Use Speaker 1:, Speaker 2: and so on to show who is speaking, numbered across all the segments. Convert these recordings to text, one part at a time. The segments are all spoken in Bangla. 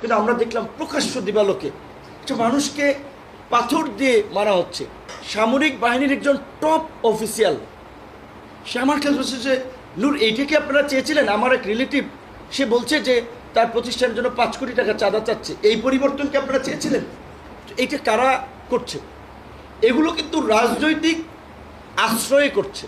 Speaker 1: কিন্তু আমরা দেখলাম প্রকাশ্য দিবালোকে একটা মানুষকে পাথর দিয়ে মারা হচ্ছে। সামরিক বাহিনীর একজন টপ অফিসিয়াল। সে আমার কাছে বলছে যে, নূর এইটাকে আপনারা চেয়েছিলেন? আমার এক রিলেটিভ, সে বলছে যে, তার প্রতিষ্ঠানের জন্য পাঁচ কোটি টাকা চাঁদা চাচ্ছে। এই পরিবর্তনকে আপনারা চেয়েছিলেন? এইটা কারা করছে? এগুলো কিন্তু রাজনৈতিক আশ্রয় করছে,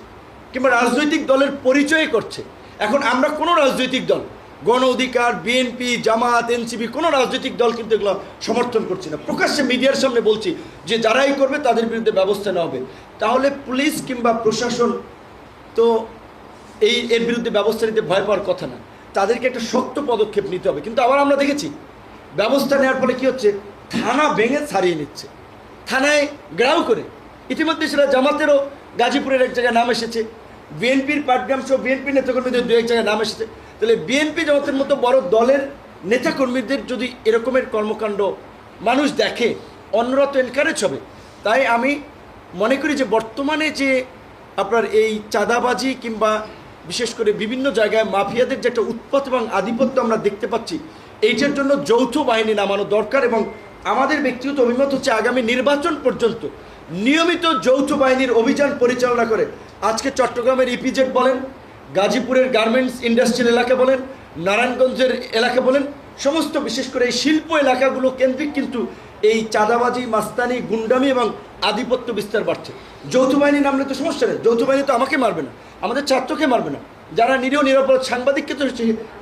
Speaker 1: কিংবা রাজনৈতিক দলের পরিচয় করছে। এখন আমরা কোনো রাজনৈতিক দল গণ অধিকার, বিএনপি, জামাত, এনসিপি, কোনো রাজনৈতিক দল কিন্তু এগুলো সমর্থন করছে না। প্রকাশ্যে মিডিয়ার সামনে বলছি যে যারাই করবে তাদের বিরুদ্ধে ব্যবস্থা নেওয়া হবে। তাহলে পুলিশ কিংবা প্রশাসন তো এই, এর বিরুদ্ধে ব্যবস্থা নিতে ভয় পাওয়ার কথা না। তাদেরকে একটা শক্ত পদক্ষেপ নিতে হবে। কিন্তু আবার আমরা দেখেছি, ব্যবস্থা নেওয়ার ফলে কী হচ্ছে? থানা ভেঙে ছাড়িয়ে নিচ্ছে। থানায় গ্রাউ করে। ইতিমধ্যে সেটা জামাতেরও গাজীপুরের এক জায়গায় নাম এসেছে। বিএনপির পাটগ্রাম সহ বিএনপির নেতাকর্মীদের দু এক জায়গায় নাম এসেছে। তাহলে বিএনপি জামাতের মতো বড় দলের নেতাকর্মীদের যদি এরকমের কর্মকাণ্ড মানুষ দেখে, অন্যরা তো এনকারেজ হবে। তাই আমি মনে করি যে বর্তমানে যে আপনার এই চাঁদাবাজি কিংবা বিশেষ করে বিভিন্ন জায়গায় মাফিয়াদের যে একটা উৎপাত এবং আধিপত্য আমরা দেখতে পাচ্ছি, এইটার জন্য যৌথ বাহিনী নামানো দরকার এবং আমাদের ব্যক্তিগত অভিমত হচ্ছে আগামী নির্বাচন পর্যন্ত নিয়মিত যৌথ বাহিনীর অভিযান পরিচালনা করে। আজকে চট্টগ্রামের ইপিজেড বলেন গাজীপুরের গার্মেন্টস ইন্ডাস্ট্রিয়াল এলাকা বলেন, নারায়ণগঞ্জের এলাকা বলেন, সমস্ত বিশেষ করে এই শিল্প এলাকাগুলো কেন্দ্রিক কিন্তু এই চাঁদাবাজি, মাস্তানি, গুন্ডামি এবং আধিপত্য বিস্তার বাড়ছে। যৌথ বাহিনী নামলে তো সমস্যা নেই, যৌথ বাহিনী তো আমাকে মারবে না, আমাদের ছাত্রকে মারবে না। যারা নিরীহ, নিরাপরাধ সাংবাদিককে তো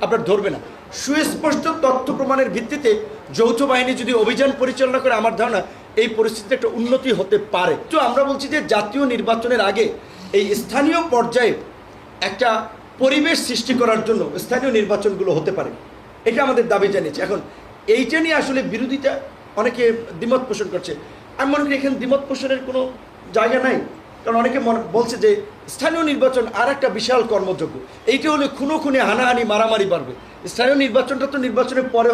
Speaker 1: আপনার ধরবে না। সুস্পষ্ট তথ্য প্রমাণের ভিত্তিতে যৌথ বাহিনী যদি অভিযান পরিচালনা করে, আমার ধারণা এই পরিস্থিতিতে একটা উন্নতি হতে পারে। তো আমরা বলছি যে জাতীয় নির্বাচনের আগে এই স্থানীয় পর্যায়ে একটা পরিবেশ সৃষ্টি করার জন্য স্থানীয় নির্বাচনগুলো হতে পারে। এটা আমাদের দাবি জানিয়েছে। এখন এইটা নিয়ে আসলে বিরোধিতা অনেকে দ্বিমত পোষণ করছে। আমি মনে করি এখানে দ্বিমত পোষণের কোনো জায়গা নাই। কারণ অনেকে মনে, বলছে যে স্থানীয় নির্বাচন আর একটা বিশাল কর্মযোগ্য। এইটা হলে খুনো খুনে হানাহানি, মারামারি বাড়বে। স্থানীয় নির্বাচনটা তো নির্বাচনের পরে